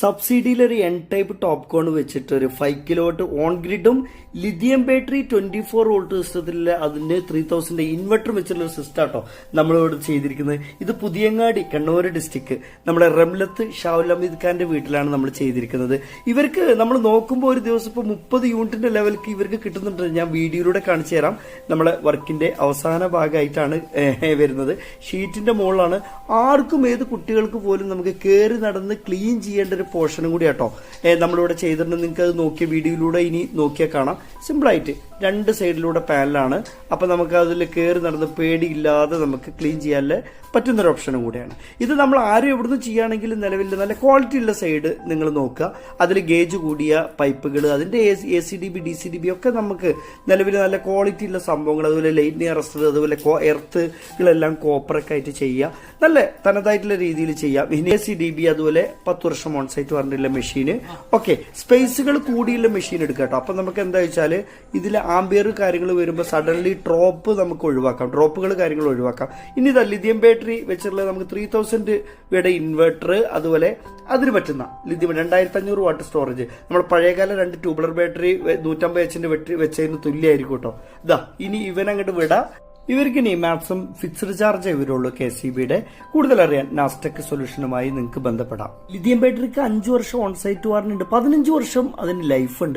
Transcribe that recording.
സബ്സിഡിയിൽ ഒരു N type top കോൺ വെച്ചിട്ട് ഒരു five kilowatt on ഗ്രിഡും lithium battery twenty four volt സിസ്റ്റത്തിലെ അതിന്റെ ത്രീ തൗസൻഡ് ഇൻവെർട്ടർ വെച്ചിട്ടുള്ള ഒരു സിസ്റ്റം കേട്ടോ നമ്മളിവിടെ ചെയ്തിരിക്കുന്നത്. ഇത് പുതിയങ്ങാടി കണ്ണൂർ ഡിസ്ട്രിക്ട് നമ്മുടെ റംലത്ത് ഷാവുൽ അമീദ് ഖാന്റെ വീട്ടിലാണ് നമ്മൾ ചെയ്തിരിക്കുന്നത്. ഇവർക്ക് നമ്മൾ നോക്കുമ്പോൾ ഒരു ദിവസം ഇപ്പോൾ മുപ്പത് യൂണിറ്റിന്റെ ലെവൽക്ക് ഇവർക്ക് കിട്ടുന്നുണ്ട്. ഞാൻ വീഡിയോയിലൂടെ കാണിച്ചു തരാം. നമ്മളെ വർക്കിന്റെ അവസാന ഭാഗമായിട്ടാണ് വരുന്നത്. ഷീറ്റിന്റെ മുകളിലാണ്. ആർക്കും ഏത് കുട്ടികൾക്ക് പോലും നമുക്ക് കയറി നടന്ന് ക്ലീൻ ചെയ്യേണ്ട ഒരു പോർഷനും കൂടി കേട്ടോ നമ്മളിവിടെ ചെയ്തിട്ടുണ്ട്. നിങ്ങൾക്ക് അത് നോക്കിയ വീഡിയോയിലൂടെ ഇനി നോക്കിയാൽ കാണാം. സിമ്പിളായിട്ട് രണ്ട് സൈഡിലൂടെ പാനലാണ്. അപ്പോൾ നമുക്ക് അതിൽ കയറി നടന്ന് പേടിയില്ലാതെ നമുക്ക് ക്ലീൻ ചെയ്യാൻ പറ്റുന്നൊരു ഓപ്ഷനും കൂടിയാണ്. ഇത് നമ്മൾ ആരും എവിടുന്ന് ചെയ്യുകയാണെങ്കിലും നിലവിൽ നല്ല ക്വാളിറ്റി ഉള്ള സൈഡ് നിങ്ങൾ നോക്കുക. അതിൽ ഗേജ് കൂടിയ പൈപ്പുകൾ അതിന്റെ A C D B D C D B ഒക്കെ നമുക്ക് നിലവിൽ നല്ല ക്വാളിറ്റി ഉള്ള സംഭവങ്ങൾ അതുപോലെ ലൈറ്റ് അറസ്റ്റ് അതുപോലെ എർത്തുകളെല്ലാം കോപ്പറൊക്കെ ആയിട്ട് ചെയ്യുക. നല്ല തനതായിട്ടുള്ള രീതിയിൽ ചെയ്യാം ഇനി എ സി ഡി ബി അതുപോലെ പത്ത് വർഷം ഓൺ സൈറ്റ് പറഞ്ഞിട്ടുള്ള മെഷീന്. ഓക്കെ സ്പേസുകൾ കൂടിയുള്ള മെഷീൻ എടുക്കുക കേട്ടോ. അപ്പൊ നമുക്ക് എന്താ വെച്ചാൽ ഇതിൽ ആംബിയർ കാര്യങ്ങൾ വരുമ്പോൾ സഡൻലി ഡ്രോപ്പ് നമുക്ക് ഒഴിവാക്കാം. ഡ്രോപ്പുകൾ കാര്യങ്ങൾ ഒഴിവാക്കാം. ഇനി ഇതാ ലിഥിയം ബാറ്ററി വെച്ചിട്ടുള്ള നമുക്ക് ത്രീ തൗസൻഡ് യുടെ ഇൻവെർട്ടർ അതുപോലെ അതിന് പറ്റുന്ന ലിഥിയം രണ്ടായിരത്തി അഞ്ഞൂറ് വാട്ട് സ്റ്റോറേജ് നമ്മൾ പഴയകാല രണ്ട് ട്യൂബുലർ ബാറ്ററി നൂറ്റമ്പത് എച്ചിന്റെ വെട്ടി വെച്ചതിന് തുല്യമായിരിക്കും കേട്ടോ. ഇതാ ഇനി ഇവൻ അങ്ങോട്ട് വിടാം. ഇവർക്ക് ഇനി മാത്സും ഫിക്സ്ഡ് ചാർജ് ഇവരുള്ളൂ കെ സി ബിയുടെ. കൂടുതൽ അറിയാൻ നാസ്റ്റക് സൊല്യൂഷനുമായി നിങ്ങൾക്ക് ബന്ധപ്പെടാം. ലിഥിയം ബാറ്ററിക്ക് അഞ്ചു വർഷം ഓൺസൈറ്റ് വാറണ്ടി ഉണ്ട്. പതിനഞ്ച് വർഷം അതിന് ലൈഫ് ഉണ്ട്.